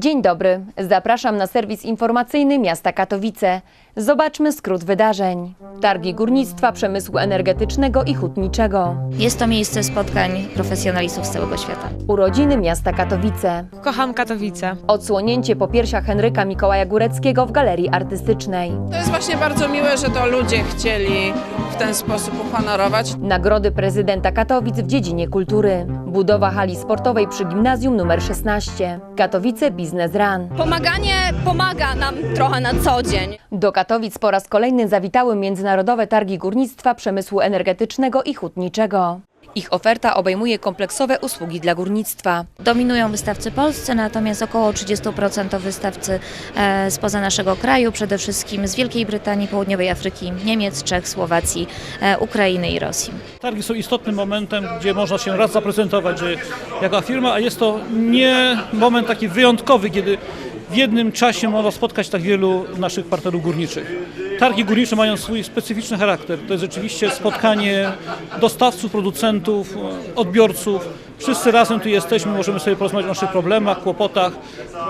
Dzień dobry, zapraszam na serwis informacyjny miasta Katowice. Zobaczmy skrót wydarzeń. Targi górnictwa, przemysłu energetycznego i hutniczego. Jest to miejsce spotkań profesjonalistów z całego świata. Urodziny miasta Katowice. Kocham Katowice. Odsłonięcie po piersiach Henryka Mikołaja Góreckiego w Galerii Artystycznej. To jest właśnie bardzo miłe, że to ludzie chcieli w ten sposób uhonorować. Nagrody prezydenta Katowic w dziedzinie kultury. Budowa hali sportowej przy gimnazjum nr 16. Katowice Biznes Run. Pomaganie pomaga nam trochę na co dzień. Do Katowic po raz kolejny zawitały Międzynarodowe Targi Górnictwa, Przemysłu Energetycznego i Hutniczego. Ich oferta obejmuje kompleksowe usługi dla górnictwa. Dominują wystawcy polscy, natomiast około 30% to wystawcy e, spoza naszego kraju, przede wszystkim z Wielkiej Brytanii, Południowej Afryki, Niemiec, Czech, Słowacji, e, Ukrainy i Rosji. Targi są istotnym momentem, gdzie można się raz zaprezentować jako firma, a jest to nie moment taki wyjątkowy, kiedy w jednym czasie można spotkać tak wielu naszych partnerów górniczych. Targi górnicze mają swój specyficzny charakter. To jest rzeczywiście spotkanie dostawców, producentów, odbiorców. Wszyscy razem tu jesteśmy, możemy sobie porozmawiać o naszych problemach, kłopotach,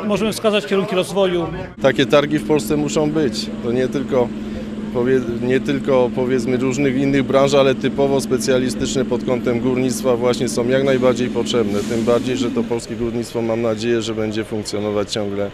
możemy wskazać kierunki rozwoju. Takie targi w Polsce muszą być. To nie tylko, nie tylko powiedzmy różnych innych branż, ale typowo specjalistyczne pod kątem górnictwa właśnie są jak najbardziej potrzebne. Tym bardziej, że to polskie górnictwo mam nadzieję, że będzie funkcjonować ciągle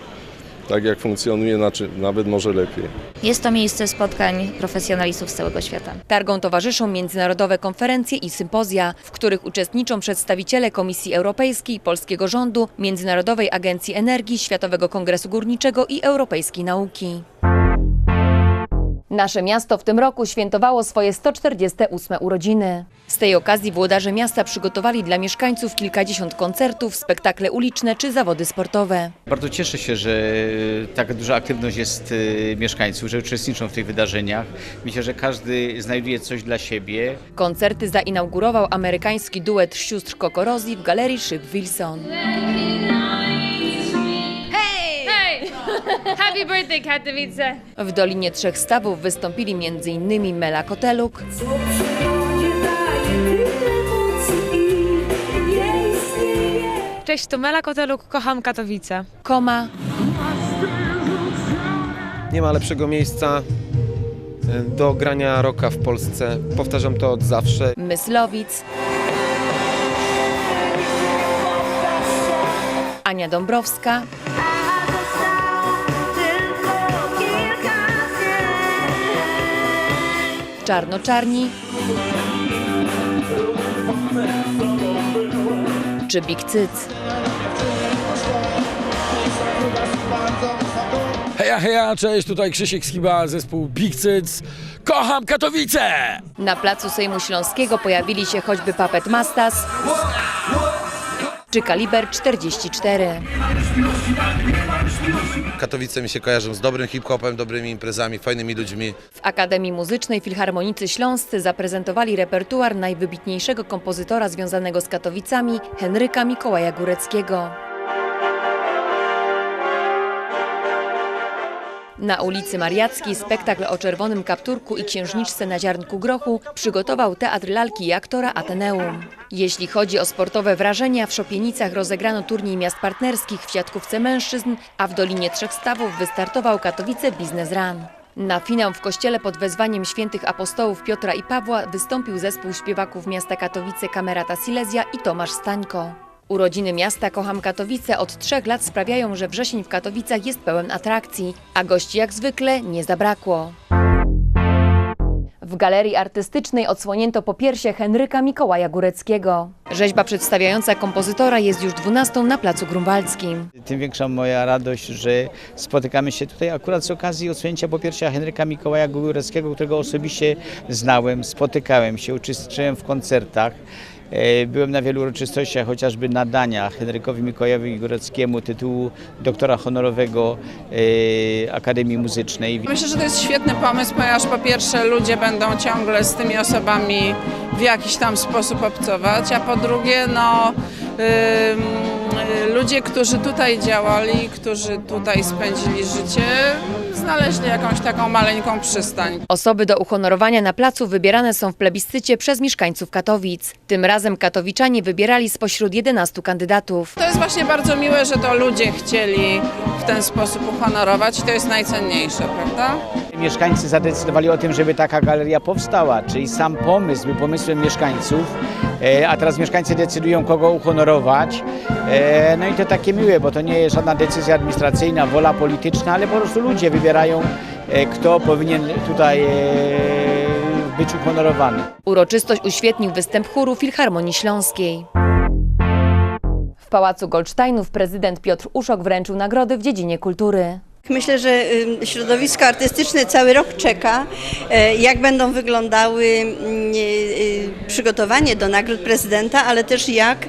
tak jak funkcjonuje, znaczy nawet może lepiej. Jest to miejsce spotkań profesjonalistów z całego świata. Targom towarzyszą międzynarodowe konferencje i sympozja, w których uczestniczą przedstawiciele Komisji Europejskiej, polskiego rządu, Międzynarodowej Agencji Energii, Światowego Kongresu Górniczego i Europejskiej Nauki. Nasze miasto w tym roku świętowało swoje 148 urodziny. Z tej okazji włodarze miasta przygotowali dla mieszkańców kilkadziesiąt koncertów, spektakle uliczne czy zawody sportowe. Bardzo cieszę się, że tak duża aktywność jest y, mieszkańców, że uczestniczą w tych wydarzeniach. Myślę, że każdy znajduje coś dla siebie. Koncerty zainaugurował amerykański duet sióstr Kokorozi w galerii szyb Wilson. Happy birthday Katowice! W Dolinie Trzech Stawów wystąpili m.in. Mela Koteluk, Cześć, to Mela Koteluk, kocham Katowice. Koma, Nie ma lepszego miejsca e, do grania rocka w Polsce. Powtarzam to od zawsze. Myslowic, Ania Dąbrowska, Czarno-Czarni czy Big Cyc. Heja, heja, cześć, tutaj Krzysiek Skiba, zespół Big Cyc. Kocham Katowice! Na placu Sejmu Śląskiego pojawili się choćby Papet Mastas czy Kaliber 44. Katowice mi się kojarzą z dobrym hip-hopem, dobrymi imprezami, fajnymi ludźmi. W Akademii Muzycznej Filharmonicy Śląscy zaprezentowali repertuar najwybitniejszego kompozytora związanego z Katowicami, Henryka Mikołaja Góreckiego. Na ulicy Mariackiej spektakl o czerwonym kapturku i księżniczce na ziarnku grochu przygotował Teatr Lalki i Aktora Ateneum. Jeśli chodzi o sportowe wrażenia, w Szopienicach rozegrano turniej miast partnerskich w siatkówce mężczyzn, a w Dolinie Trzech Stawów wystartował Katowice Biznes Run. Na finał w kościele pod wezwaniem świętych apostołów Piotra i Pawła wystąpił zespół śpiewaków miasta Katowice Kamerata Silesia i Tomasz Stańko. Urodziny miasta Kocham Katowice od trzech lat sprawiają, że wrzesień w Katowicach jest pełen atrakcji, a gości jak zwykle nie zabrakło. W galerii artystycznej odsłonięto popiersie Henryka Mikołaja Góreckiego. Rzeźba przedstawiająca kompozytora jest już dwunastą na Placu Grunwaldzkim. Tym większa moja radość, że spotykamy się tutaj akurat z okazji odsłonięcia popiersia Henryka Mikołaja Góreckiego, którego osobiście znałem, spotykałem się, uczestniczyłem w koncertach. E, Byłem na wielu uroczystościach, chociażby nadania Henrykowi Mikołajowi Góreckiemu tytułu doktora honorowego e, Akademii Muzycznej. Myślę, że to jest świetny pomysł, ponieważ po pierwsze ludzie będą ciągle z tymi osobami w jakiś tam sposób obcować, a po drugie no ym, y, ludzie, którzy tutaj działali, którzy tutaj spędzili życie, znaleźli jakąś taką maleńką przystań. Osoby do uhonorowania na placu wybierane są w plebiscycie przez mieszkańców Katowic. Tym razem katowiczanie wybierali spośród 11 kandydatów. To jest właśnie bardzo miłe, że to ludzie chcieli w ten sposób uhonorować i to jest najcenniejsze, prawda? Mieszkańcy zadecydowali o tym, żeby taka galeria powstała, czyli sam pomysł był pomysłem mieszkańców, e, a teraz mieszkańcy decydują, kogo uhonorować. E, No i to takie miłe, bo to nie jest żadna decyzja administracyjna, wola polityczna, ale po prostu ludzie wybierają, e, kto powinien tutaj być uhonorowany. Uroczystość uświetnił występ chóru Filharmonii Śląskiej. W Pałacu Goldsteinów prezydent Piotr Uszok wręczył nagrody w dziedzinie kultury. Myślę, że y, środowisko artystyczne cały rok czeka, e, jak będą wyglądały mm, y, przygotowanie do nagród prezydenta, ale też jak e,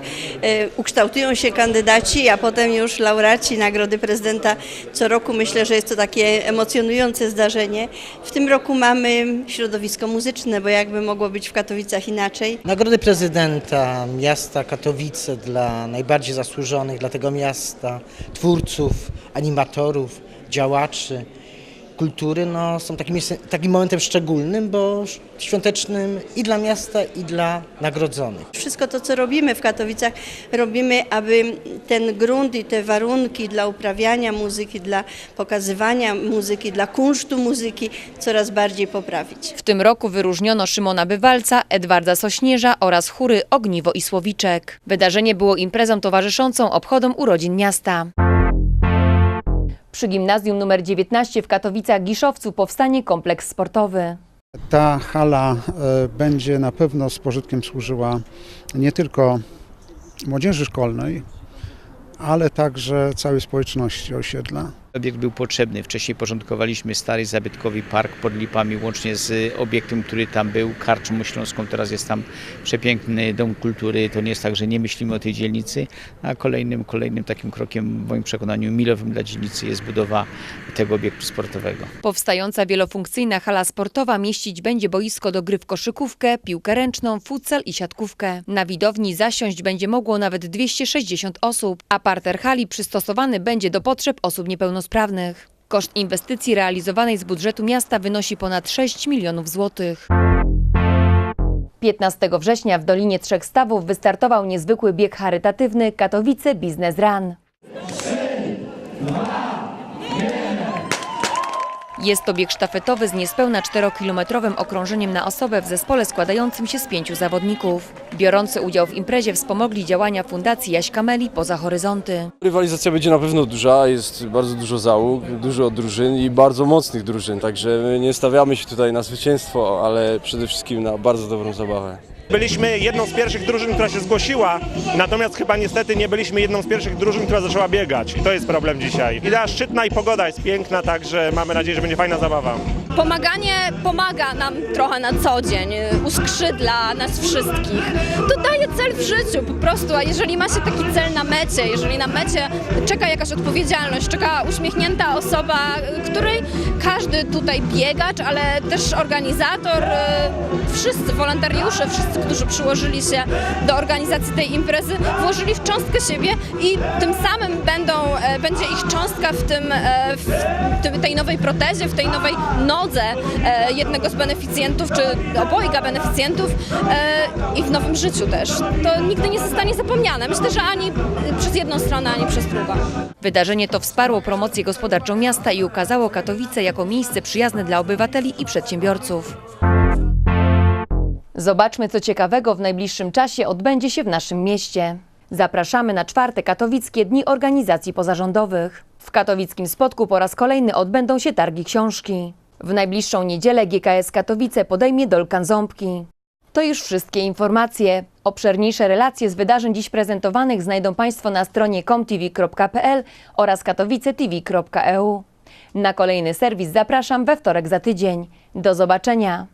ukształtują się kandydaci, a potem już laureaci nagrody prezydenta. Co roku myślę, że jest to takie emocjonujące zdarzenie. W tym roku mamy środowisko muzyczne, bo jakby mogło być w Katowicach inaczej. Nagrody prezydenta miasta Katowice dla najbardziej zasłużonych dla tego miasta, twórców, animatorów, działaczy kultury, no, są takim, takim momentem szczególnym, bo świątecznym i dla miasta, i dla nagrodzonych. Wszystko to, co robimy w Katowicach, robimy, aby ten grunt i te warunki dla uprawiania muzyki, dla pokazywania muzyki, dla kunsztu muzyki coraz bardziej poprawić. W tym roku wyróżniono Szymona Bywalca, Edwarda Sośnierza oraz chóry Ogniwo i Słowiczek. Wydarzenie było imprezą towarzyszącą obchodom urodzin miasta. Przy gimnazjum nr 19 w Katowicach-Giszowcu powstanie kompleks sportowy. Ta hala e, będzie na pewno z pożytkiem służyła nie tylko młodzieży szkolnej, ale także całej społeczności osiedla. Obiekt był potrzebny. Wcześniej porządkowaliśmy stary zabytkowy park pod Lipami, łącznie z obiektem, który tam był, Karczmą Śląską. Teraz jest tam przepiękny dom kultury. To nie jest tak, że nie myślimy o tej dzielnicy, a kolejnym, kolejnym takim krokiem, w moim przekonaniu, milowym dla dzielnicy jest budowa tego obiektu sportowego. Powstająca wielofunkcyjna hala sportowa mieścić będzie boisko do gry w koszykówkę, piłkę ręczną, futsal i siatkówkę. Na widowni zasiąść będzie mogło nawet 260 osób, a parter hali przystosowany będzie do potrzeb osób niepełnosprawnych. Koszt inwestycji realizowanej z budżetu miasta wynosi ponad 6 milionów złotych. 15 września w Dolinie Trzech Stawów wystartował niezwykły bieg charytatywny Katowice Business Run. Jest to bieg sztafetowy z niespełna 4-kilometrowym okrążeniem na osobę w zespole składającym się z pięciu zawodników. Biorący udział w imprezie wspomogli działania Fundacji Jaś Kameli poza horyzonty. Rywalizacja będzie na pewno duża, jest bardzo dużo załóg, dużo drużyn i bardzo mocnych drużyn, także my nie stawiamy się tutaj na zwycięstwo, ale przede wszystkim na bardzo dobrą zabawę. Byliśmy jedną z pierwszych drużyn, która się zgłosiła, natomiast chyba niestety nie byliśmy jedną z pierwszych drużyn, która zaczęła biegać. I to jest problem dzisiaj. Idea szczytna i pogoda jest piękna, także mamy nadzieję, że będzie fajna zabawa. Pomaganie pomaga nam trochę na co dzień, uskrzydla nas wszystkich. To daje cel w życiu po prostu, a jeżeli ma się taki cel na mecie, jeżeli na mecie czeka jakaś odpowiedzialność, czeka uśmiechnięta osoba, której każdy tutaj biegacz, ale też organizator, y, wszyscy wolontariusze, wszyscy, którzy przyłożyli się do organizacji tej imprezy, włożyli w cząstkę siebie i tym samym będą, e, będzie ich cząstka w, tym, e, w tej nowej protezie, w tej nowej nodze e, jednego z beneficjentów, czy obojga beneficjentów e, i w nowym życiu też. To nigdy nie zostanie zapomniane. Myślę, że ani przez jedną stronę, ani przez drugą. Wydarzenie to wsparło promocję gospodarczą miasta i ukazało Katowice jako miejsce przyjazne dla obywateli i przedsiębiorców. Zobaczmy, co ciekawego w najbliższym czasie odbędzie się w naszym mieście. Zapraszamy na czwarte katowickie Dni Organizacji Pozarządowych. W katowickim spotku po raz kolejny odbędą się targi książki. W najbliższą niedzielę GKS Katowice podejmie Dolkan Ząbki. To już wszystkie informacje. Obszerniejsze relacje z wydarzeń dziś prezentowanych znajdą Państwo na stronie comtv.pl oraz katowicetv.eu. Na kolejny serwis zapraszam we wtorek za tydzień. Do zobaczenia.